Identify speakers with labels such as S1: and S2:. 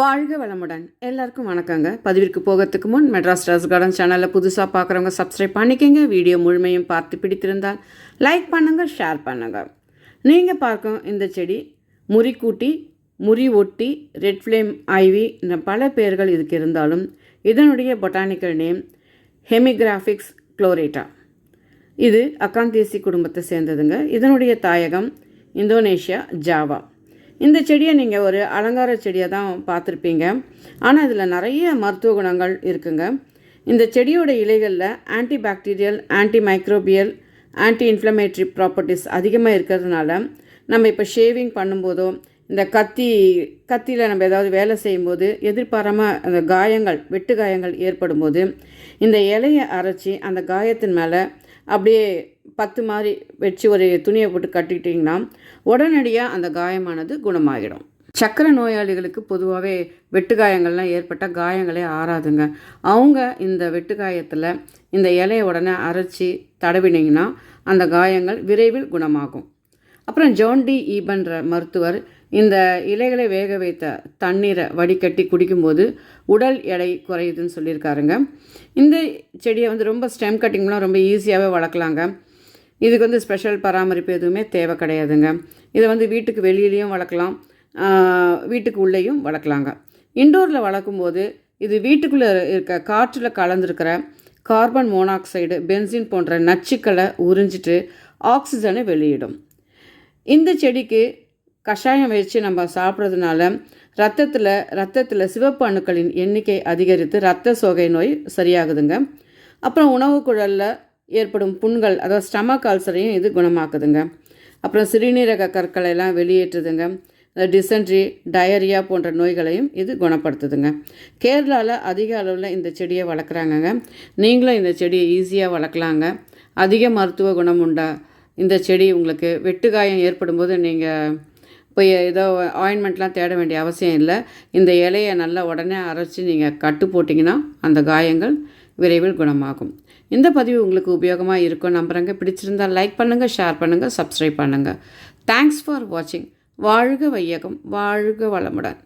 S1: வாழ்க வளமுடன். எல்லாருக்கும் வணக்கங்க. பதிவிற்கு போகிறதுக்கு முன் மெட்ராஸ் ராஸ் கார்டன் சேனலில் புதுசாக பார்க்குறவங்க சப்ஸ்கிரைப் பண்ணிக்கங்க. வீடியோ முழுமையும் பார்த்து பிடித்திருந்தால் லைக் பண்ணுங்கள் ஷேர் பண்ணுங்கள் நீங்கள் பார்க்கும் இந்த செடி முறிக்கூட்டி முறி ஒட்டி ரெட் ஃப்ளேம் ஐவி பல பெயர்கள் இதுக்கு இருந்தாலும் இதனுடைய பொட்டானிக்கல் நேம் ஹெமிகிராஃபிக்ஸ் குளோரேட்டா. இது அக்காந்தேசி குடும்பத்தை சேர்ந்ததுங்க. இதனுடைய தாயகம் இந்தோனேஷியா ஜாவா. இந்த செடியை நீங்கள் ஒரு அலங்கார செடியை தான் பார்த்துருப்பீங்க. ஆனால் இதில் நிறைய மருத்துவ குணங்கள் இருக்குங்க. இந்த செடியோட இலைகளில் anti bacterial anti microbial anti inflammatory properties அதிகமாக இருக்கிறதுனால நம்ம இப்போ ஷேவிங் பண்ணும்போதோ இந்த கத்தி கத்தியில் நம்ம ஏதாவது வேலை செய்யும்போது எதிர்பாராமல் அந்த காயங்கள் வெட்டு காயங்கள் ஏற்படும் போது இந்த இலையை அரைச்சி அந்த காயத்தின் மேலே அப்படியே பத்து மாதிரி வச்சு ஒரு துணியை போட்டு கட்டிக்கிட்டிங்கன்னா உடனடியாக அந்த காயமானது குணமாகிடும் சக்கரை நோயாளிகளுக்கு பொதுவாகவே வெட்டு காயங்கள்லாம் ஏற்பட்டால் காயங்களே ஆறாதுங்க. அவங்க இந்த வெட்டு காயத்தில் இந்த இலையை உடனே அரைச்சி தடவினீங்கன்னா அந்த காயங்கள் விரைவில் குணமாகும். அப்புறம் ஜோன்டி ஈபன்ற மருத்துவர் இந்த இலைகளை வேக வைத்த தண்ணீரை வடிகட்டி குடிக்கும்போது உடல் எடை குறையுதுன்னு சொல்லியிருக்காருங்க. இந்த செடியை வந்து ரொம்ப ஸ்டெம் கட்டிங்லாம் ரொம்ப ஈஸியாகவே வளர்க்கலாங்க. இதுக்கு வந்து ஸ்பெஷல் பராமரிப்பு எதுவுமே தேவை கிடையாதுங்க. இதை வந்து வீட்டுக்கு வெளியிலையும் வளர்க்கலாம். வீட்டுக்கு உள்ளேயும் வளர்க்கலாங்க. இண்டோரில் வளர்க்கும்போது இது வீட்டுக்குள்ளே இருக்க காற்றில் கலந்துருக்கிற கார்பன் மோனாக்சைடு பென்சின் போன்ற நச்சுக்களை உறிஞ்சிட்டு ஆக்சிஜனை வெளியிடும். இந்த செடிக்கு கஷாயம் வச்சு நம்ம சாப்பிட்றதுனால ரத்தத்தில் ரத்தத்தில் சிவப்பு அணுக்களின் எண்ணிக்கை அதிகரித்து ரத்த சோகை நோய் சரியாகுதுங்க. அப்புறம் உணவு குழலில் ஏற்படும் புண்கள் அதாவது ஸ்டமக் அல்சரையும் இது குணமாக்குதுங்க. அப்புறம் சிறுநீரக கற்களை எல்லாம் வெளியேற்றுதுங்க. டிசென்ட்ரி டயரியா போன்ற நோய்களையும் இது குணப்படுத்துதுங்க. கேரளாவில் அதிக அளவில் இந்த செடியை வளர்க்குறாங்கங்க. நீங்களும் இந்த செடியை ஈஸியாக வளர்க்கலாங்க. அதிக மருத்துவ குணம் உண்டா? இந்த செடி உங்களுக்கு வெட்டுக்காயம் ஏற்படும் போது நீங்கள் போய் ஏதோ ஆயின்மெண்ட்லாம் தேட வேண்டிய அவசியம் இல்லை. இந்த இலையை நல்லா உடனே அரைச்சி நீங்கள் கட்டு போட்டிங்கன்னா அந்த காயங்கள் விரைவில் குணமாகும். இந்த பதிவு உங்களுக்கு உபயோகமாக இருக்கும் நம்புகிறேங்க பிடிச்சிருந்தால் லைக் பண்ணுங்கள் ஷேர் பண்ணுங்கள் சப்ஸ்கிரைப் பண்ணுங்கள் தேங்க்ஸ் ஃபார் வாட்சிங் வாழ்க வையகம் வாழ்க வளமுடன்.